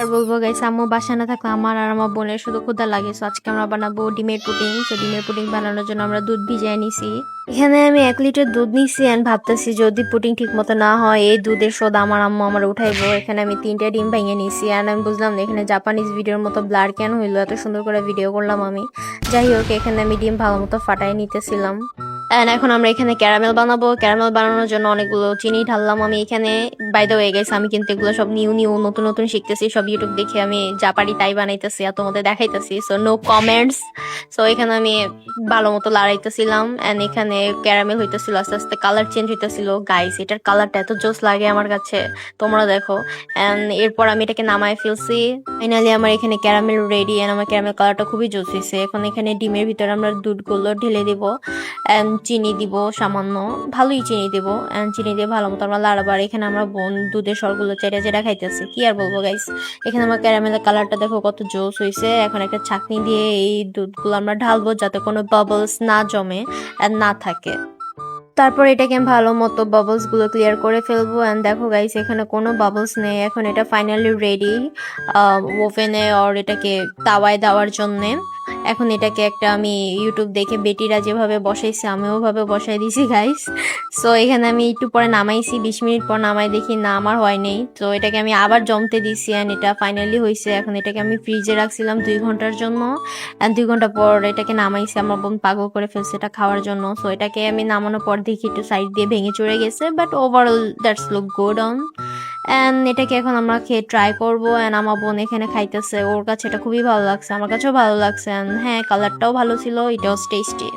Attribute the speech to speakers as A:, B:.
A: আর বলব গাইস আম্মু বাসা না থাকলে আমার আর আমার বোনের শুধু ক্ষুদা লাগে। সো আজকে আমরা বানাবো ডিমের পুডিং। তো ডিমের পুডিং বানানোর জন্য আমরা দুধ ভিজিয়ে নিছি। এখানে আমি এক লিটার দুধ নিছি এন্ড ভাবতেছি যদি পুডিং ঠিক মতো না হয়, এই দুধের সোদ আমার আম্মু আমার উঠাইবো। এখানে আমি তিনটা ডিম ভেঙে নিছি। এন্ড আমি বুঝলাম না, এখানে জাপানিজ ভিডিওর মতো ব্লার কেন হইল? এত সুন্দর করে ভিডিও করলাম আমি। যাই হোক, এখানে আমি ডিম ভালো মতো ফাটাই নিতেছিলাম। এন্ড এখন আমরা এখানে ক্যারামেল বানাবো। ক্যারামেল বানানোর জন্য অনেকগুলো চিনি ঢাললাম আমি এখানে। বাই দ্য ওয়ে গাইস আমি কিন্তু এগুলো সব নিউ নিউ, নতুন নতুন শিখতেছি। সব ইউটিউব দেখে আমি যা পারি তাই বানাইতেছি আর তোমাদের দেখাইতেছি। সো নো কমেন্টস সো এখানে আমি ভালো মতো লড়াইতেছিলাম এন্ড এখানে ক্যারামেল হইতেছিল, আস্তে আস্তে কালার চেঞ্জ হইতেছিল। গাইস এটার কালারটা এত জোস লাগে আমার কাছে, তোমরা দেখো। এন্ড এরপর আমি এটাকে নামায় ফেলছি। ফাইনালি আমার এখানে ক্যারামেল রেডি এন্ড আমার ক্যারামেল কালারটা খুবই জোস হয়েছে এখন এখানে ডিমের ভিতরে আমরা দুধগুলো ঢেলে দিব অ্যান্ড চিনি দিব সামান্য। ভালোই চিনি দিব অ্যান্ড চিনি দিয়ে ভালো মতো আমরা লাড়াবার। এখানে আমরা বোন দুধের সরগুলো চেটে চেটে খাইতেছে। কি আর বলব গাইস এখানে আমার ক্যারামেলের কালারটা দেখো, কত জোস হয়েছে এখন একটা ছাকনি দিয়ে এই দুধগুলো আমরা ঢালবো যাতে কোনো বাবলস না জমে আর না থাকে। তারপর এটাকে আমি ভালো মতো বাবলসগুলো ক্লিয়ার করে ফেলব অ্যান্ড দেখো গাইস এখানে কোনো বাবলস নেই। এখন এটা ফাইনালি রেডি ওভেনে আর এটাকে তাওয়ায় দেওয়ার জন্যে। এখন এটাকে একটা আমি ইউটিউব দেখে বেটিরা যেভাবে বসাইছে, আমিও ভাবে বসাই দিছি গাইস সো এখানে আমি একটু পরে নামাইছি, বিশ মিনিট পর নামাই দেখি না, আমার হয় নাই। তো এটাকে আমি আবার জমতে দিছি অ্যান্ড এটা ফাইনালি হয়েছে এখন এটাকে আমি ফ্রিজে রাখছিলাম দুই ঘণ্টার জন্য। অ্যান্ড দুই ঘণ্টা পর এটাকে নামাইছি, আমার বোন পাগল করে ফেলছে এটা খাওয়ার জন্য। সো এটাকে আমি নামানোর পর দেখি একটু সাইড দিয়ে ভেঙে চড়ে গেছে but overall that's look good on and এটাকে এখন আমরা খেয়ে ট্রাই করব? অ্যান্ড আমার বোন এখানে খাইতেছে। ওর কাছে এটা খুবই ভালো লাগছে, আমার কাছেও ভালো লাগছে। অ্যান্ড হ্যাঁ কালারটাও ভালো ছিল, এটাও টেস্টি